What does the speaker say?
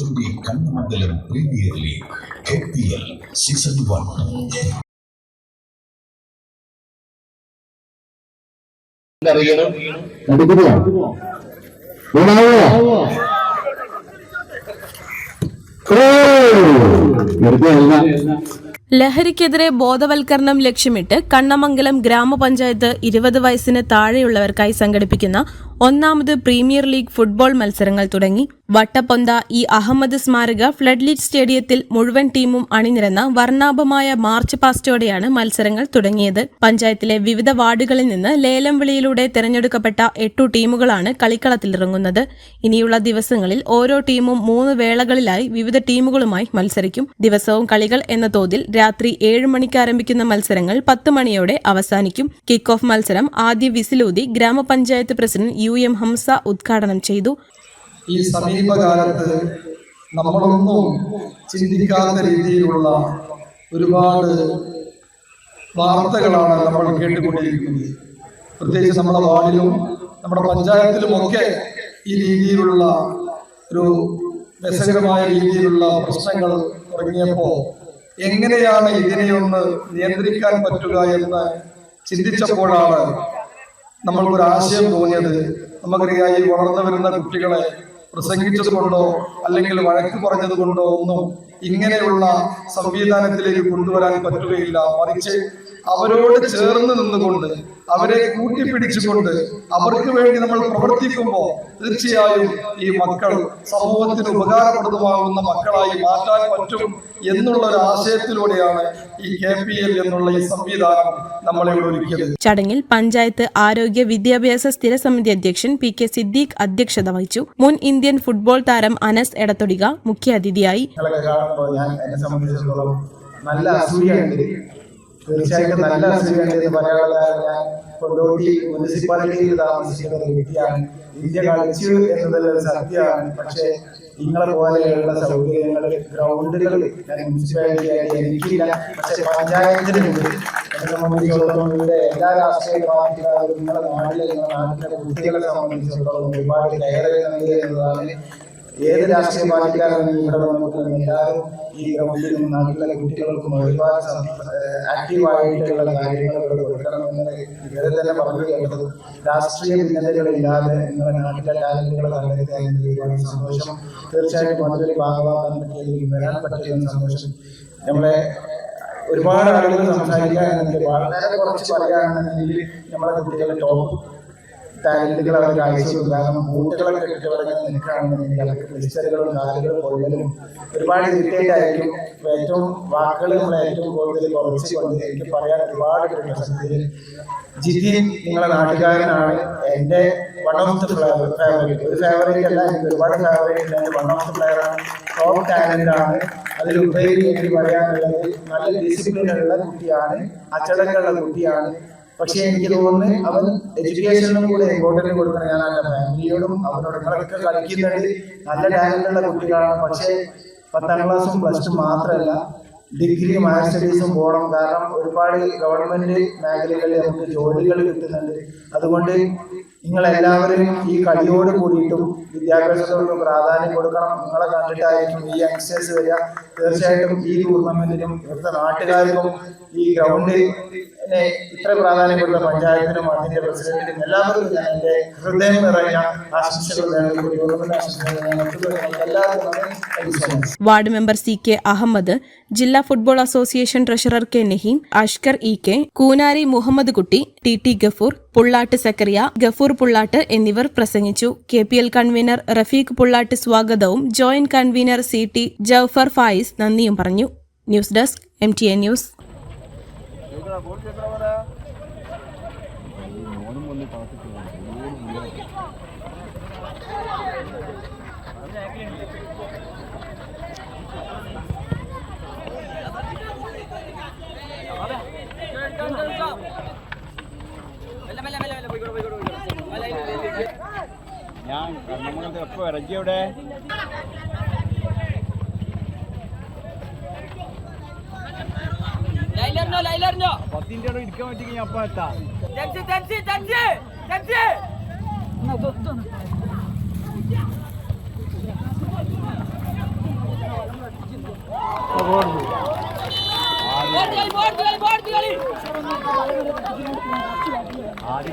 Twenty Kannamangalam premier league K P L season one അറിയണം ലഹരിക്കെതിരെ ബോധവൽക്കരണം ലക്ഷ്യമിട്ട് കണ്ണമംഗലം ഗ്രാമപഞ്ചായത്ത് ഇരുപത് വയസ്സിന് താഴെയുള്ളവർക്കായി സംഘടിപ്പിക്കുന്ന ഒന്നാമത് പ്രീമിയർ ലീഗ് ഫുട്ബോൾ മത്സരങ്ങൾ തുടങ്ങി. വട്ടപ്പൊന്ത ഈ അഹമ്മദ് സ്മാരക ഫ്ലഡ്ലിറ്റ് സ്റ്റേഡിയത്തിൽ മുഴുവൻ ടീമും അണിനിരന്ന വർണാഭമായ മാർച്ച് പാസ്റ്റോടെയാണ് മത്സരങ്ങൾ തുടങ്ങിയത്. പഞ്ചായത്തിലെ വിവിധ വാർഡുകളിൽ നിന്ന് ലേലം വിളിയിലൂടെ തെരഞ്ഞെടുക്കപ്പെട്ട എട്ടു ടീമുകളാണ് കളിക്കളത്തിലിറങ്ങുന്നത് ഇനിയുള്ള ദിവസങ്ങളിൽ ഓരോ ടീമും മൂന്ന് വേളകളിലായി വിവിധ ടീമുകളുമായി മത്സരിക്കും. ദിവസവും കളികൾ എന്ന തോതിൽ രാത്രി ഏഴ് മണിക്ക് ആരംഭിക്കുന്ന മത്സരങ്ങൾ പത്ത് മണിയോടെ അവസാനിക്കും. കിക്ക് ഓഫ് മത്സരം ആദ്യ വിസിലൂതി ഗ്രാമപഞ്ചായത്ത് പ്രസിഡന്റ് യു. എം ഹംസ ഉദ്ഘാടനം ചെയ്തു. ഈ സമീപകാലത്ത് നമ്മളൊന്നും ചിന്തിക്കാത്ത രീതിയിലുള്ള ഒരുപാട് വാർത്തകളാണ് നമ്മൾ കേട്ടുകൊണ്ടിരിക്കുന്നത്. പ്രത്യേകിച്ച് നമ്മുടെ വാർഡിലും നമ്മുടെ പഞ്ചായത്തിലുമൊക്കെ ഈ രീതിയിലുള്ള ഒരു രസകരമായ രീതിയിലുള്ള പ്രശ്നങ്ങൾ തുടങ്ങിയപ്പോൾ എങ്ങനെയാണ് ഇതിനെയൊന്ന് നിയന്ത്രിക്കാൻ പറ്റുക എന്ന് ചിന്തിച്ചപ്പോഴാണ് നമ്മൾക്കൊരു ആശയം തോന്നിയത് നമുക്കറിയാം ഈ വളർന്നു വരുന്ന കുട്ടികളെ പ്രസംഗിച്ചത് കൊണ്ടോ അല്ലെങ്കിൽ വഴക്ക് പറഞ്ഞത് കൊണ്ടോ ഒന്നും ഇങ്ങനെയുള്ള സംവിധാനത്തിലേക്ക് കൊണ്ടുവരാൻ പറ്റുകയില്ല. മറിച്ച് അവരോട് ചേർന്ന് നിന്നുകൊണ്ട് അവരെ കൂട്ടിപ്പിടിച്ചുകൊണ്ട് അവർക്ക് വേണ്ടി നമ്മൾ പ്രവർത്തിക്കുമ്പോൾ തീർച്ചയായും ഈ മക്കൾ സമൂഹത്തിന് ഉപകാരപ്രദമാകുന്ന മക്കളായി മാറ്റാൻ പറ്റും എന്നുള്ള ഒരു ആശയത്തിലൂടെയാണ് ഈ കെ പി എൽ എന്നുള്ള ഈ സംവിധാനം നമ്മളെ ഒരുക്കിയത് ചടങ്ങിൽ പഞ്ചായത്ത് ആരോഗ്യ വിദ്യാഭ്യാസ സ്ഥിര സമിതി അധ്യക്ഷൻ പി കെ സിദ്ദീഖ് അധ്യക്ഷത വഹിച്ചു. മുൻ ഇന്ത്യൻ ഫുട്ബോൾ താരം അനസ് എടത്തൊടിക മുഖ്യാതിഥിയായി നല്ല അസൂയുണ്ട് തീർച്ചയായിട്ടും നല്ല അസൂയുണ്ട് പറയാനുള്ള ഞാൻ കൊണ്ടോട്ടി മുനിസിപ്പാലിറ്റിയിൽ താമസിക്കുന്ന ഒരു വ്യക്തിയാണ്. ഇന്ത്യ കളിച്ചു എന്നതിൽ സത്യമാണ്. പക്ഷേ നിങ്ങളെ പോലെയുള്ള സൗകര്യങ്ങൾ ഗ്രൗണ്ടുകൾ മുനിസിപ്പാലിറ്റി ആയിട്ട് എനിക്കില്ല. പക്ഷെ പഞ്ചായത്തിനുണ്ട് സംബന്ധിച്ചിടത്തോളം എല്ലാ രാഷ്ട്രീയ പാർട്ടികളും നിങ്ങളുടെ നാട്ടിലെ നിങ്ങളുടെ നാട്ടിലെ കുട്ടികളെ സംബന്ധിച്ചിടത്തോളം ഒരുപാട് നൽകുക എന്നതാണ്. ഏത് രാഷ്ട്രീയ പാർട്ടിക്കാരാണ് ഇവിടെ നമുക്ക് എല്ലാവരും ഈ ഗവൺമെന്റിനും നാട്ടിലെ കുട്ടികൾക്കും ഒരുപാട് ആക്റ്റീവായിട്ടുള്ള കാര്യങ്ങൾ ഇവിടെ കൊടുക്കണമെന്ന് ഇവരെ തന്നെ പറഞ്ഞു കേട്ടത് രാഷ്ട്രീയ ഭിന്നതകളില്ലാതെ നിങ്ങളുടെ നാട്ടിലെ ടാലന്റുകളെ കണ്ടെത്തുക ഒരുപാട് സന്തോഷം. തീർച്ചയായിട്ടും അതിലൊരു ഭാഗമാകാൻ പറ്റിയതിൽ വരാൻ പറ്റിയതെന്ന് സന്തോഷം. നമ്മളെ ഒരുപാട് ആളുകൾ സംസാരിക്കാൻ എന്നുണ്ടെങ്കിൽ വളരെ കുറച്ച് പറയുകയാണെന്നുണ്ടെങ്കിൽ നമ്മുടെ കുട്ടികളെ ടോപ്പ് ടാലന്റുകൾ അവർ കാഴ്ചവെക്കും കാരണം ബൂട്ടുകളൊക്കെ കിട്ടിയവരൊക്കെ നിൽക്കുകയാണെന്നുണ്ടെങ്കിൽ അവർക്ക് ക്രിസ്റ്റലുകളും കാലുകളും കൊള്ളലും ഒരുപാട് ഇറിറ്റേറ്റ് ആയിരിക്കും. ഏറ്റവും വാക്കുകൾ നമ്മൾ ഏറ്റവും കൂടുതൽ കുറച്ച് കൊണ്ട് എനിക്ക് പറയാൻ ഒരുപാട് പ്രശ്നത്തിൽ ജിതിൻ നിങ്ങളെ നാട്ടുകാരനാണ്. എന്റെ one of the the favourite ഒരു ഫേവറേറ്റ് അല്ല എനിക്ക് ഒരുപാട് ഫേവറേറ്റ് എന്റെ വൺ ഓഫ് ദ പ്ലെയർ ആണ്. ടോപ്പ് ടാലന്റ് ആണ്. അതിലുപരി എനിക്ക് പറയാനുള്ളത് നല്ല ഡിസിപ്ലിൻ ഉള്ള കുട്ടിയാണ് അച്ചടക്കമുള്ള കുട്ടിയാണ്. പക്ഷേ എനിക്ക് തോന്നുന്നു അവൻ എഡ്യൂക്കേഷനും കൂടെ ഇമ്പോർട്ടൻസ് കൊടുക്കണം ഞാൻ അവന്റെ ഫാമിലിയോടും അവനോട് നിങ്ങളൊക്കെ കളിക്കുന്നുണ്ട്. നല്ല ടാലന്റുള്ള കുട്ടികളാണ്. പക്ഷേ പത്താം ക്ലാസ്സും പ്ലസ് ടു മാത്രമല്ല ഡിഗ്രിയും ഹയർ സ്റ്റഡീസും പോകണം കാരണം ഒരുപാട് ഗവൺമെന്റ് മേഖലകളിൽ നമുക്ക് ജോലികൾ കിട്ടുന്നുണ്ട്. അതുകൊണ്ട് നിങ്ങൾ എല്ലാവരും ഈ കളിയോട് കൂടിയിട്ടും വിദ്യാഭ്യാസത്തോടും പ്രാധാന്യം കൊടുക്കണം. നിങ്ങളെ കണ്ടിട്ടായിരിക്കും ഈ യങ്സ്റ്റേഴ്സ് വരിക. തീർച്ചയായിട്ടും ഈ ടൂർണമെന്റിനും ഇവിടുത്തെ നാട്ടുകാർക്കും ഈ ഗ്രൗണ്ട് ഇത്ര പ്രാധാന്യം കൊടുത്ത പഞ്ചായത്തിനും അതിന്റെ പ്രസിഡന്റിനും എല്ലാവർക്കും ഞാൻ എന്റെ ഹൃദയം നിറഞ്ഞ ആശംസകൾ. Ward member C K Ahammed ജില്ലാ football association treasurer K Naheem Ashkar E K Koonari Muhammad Kutty T T Gafoor Pullat Zakariya Gafoor Pullat എന്നിവർ പ്രസംഗിച്ചു. K P L convener Rafeeq Pullat സ്വാഗതവും joint convener C T Jaufar Fayis നന്ദിയും പറഞ്ഞു. News desk M T A news. ഞാൻ നമ്മളത് എപ്പോ ഇറക്കി ലൈലറിഞ്ഞോ ലൈലറിനോ പത്തിന്റെ ഇടം ഇരിക്കാൻ പറ്റി ഞാൻ അപ്പൊ എത്താം ജംസി ജംസി ജംസി ജംസി ആദ്യ